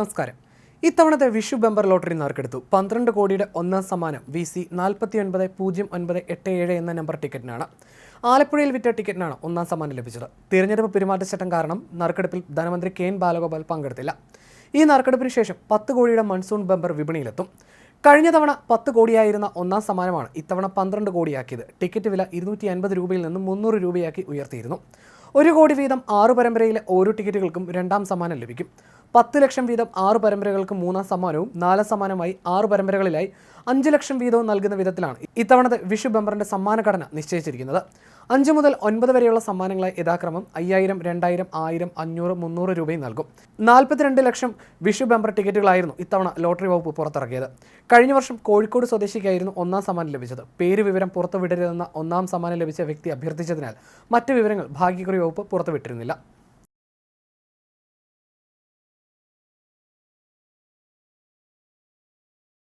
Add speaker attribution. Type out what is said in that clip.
Speaker 1: നമസ്കാരം. ഇത്തവണത്തെ Vishu bumper lottery നറുക്കെടുത്തു. പന്ത്രണ്ട് കോടിയുടെ ഒന്നാം സമ്മാനം വി സി നാൽപ്പത്തി ഒൻപത് പൂജ്യം ഒൻപത് എട്ട് ഏഴ് എന്ന നമ്പർ ടിക്കറ്റിനാണ്. ആലപ്പുഴയിൽ വിറ്റ ടിക്കറ്റിനാണ് ഒന്നാം സമ്മാനം ലഭിച്ചത്. തിരഞ്ഞെടുപ്പ് പെരുമാറ്റച്ചട്ടം കാരണം നറുക്കെടുപ്പിൽ ധനമന്ത്രി കെ എൻ ബാലഗോപാൽ പങ്കെടുത്തില്ല. ഈ നറുക്കെടുപ്പിന് ശേഷം പത്ത് കോടിയുടെ മൺസൂൺ ബെമ്പർ വിപണിയിലെത്തും. കഴിഞ്ഞ തവണ പത്ത് കോടിയായിരുന്ന ഒന്നാം സമ്മാനമാണ് ഇത്തവണ പന്ത്രണ്ട് കോടിയാക്കിയത്. ടിക്കറ്റ് വില ഇരുന്നൂറ്റി അൻപത് രൂപയിൽ നിന്ന് മുന്നൂറ് രൂപയാക്കി ഉയർത്തിയിരുന്നു. ഒരു കോടി വീതം ആറു പരമ്പരയിലെ ഓരോ ടിക്കറ്റുകൾക്കും രണ്ടാം സമ്മാനം ലഭിക്കും. പത്ത് ലക്ഷം വീതം ആറ് പരമ്പരകൾക്ക് മൂന്നാം സമ്മാനവും നാലാം സമ്മാനമായി ആറ് പരമ്പരകളിലായി അഞ്ച് ലക്ഷം വീതവും നൽകുന്ന വിധത്തിലാണ് ഇത്തവണത്തെ വിഷു ബംബറിന്റെ സമ്മാന ഘടന നിശ്ചയിച്ചിരിക്കുന്നത്. അഞ്ച് മുതൽ ഒൻപത് വരെയുള്ള സമ്മാനങ്ങളായി യഥാക്രമം അയ്യായിരം രണ്ടായിരം ആയിരം അഞ്ഞൂറ് മുന്നൂറ് രൂപയും നൽകും. നാൽപ്പത്തിരണ്ട് ലക്ഷം വിഷു ബംബർ ടിക്കറ്റുകളായിരുന്നു ഇത്തവണ ലോട്ടറി വകുപ്പ് പുറത്തിറക്കിയത്. കഴിഞ്ഞ വർഷം കോഴിക്കോട് സ്വദേശിക്കായിരുന്നു ഒന്നാം സമ്മാനം ലഭിച്ചത്. പേര് വിവരം പുറത്തുവിടരുതെന്ന ഒന്നാം സമ്മാനം ലഭിച്ച വ്യക്തി അഭ്യർത്ഥിച്ചതിനാൽ മറ്റ് വിവരങ്ങൾ ഭാഗ്യക്കുറി വകുപ്പ് പുറത്തുവിട്ടിരുന്നില്ല.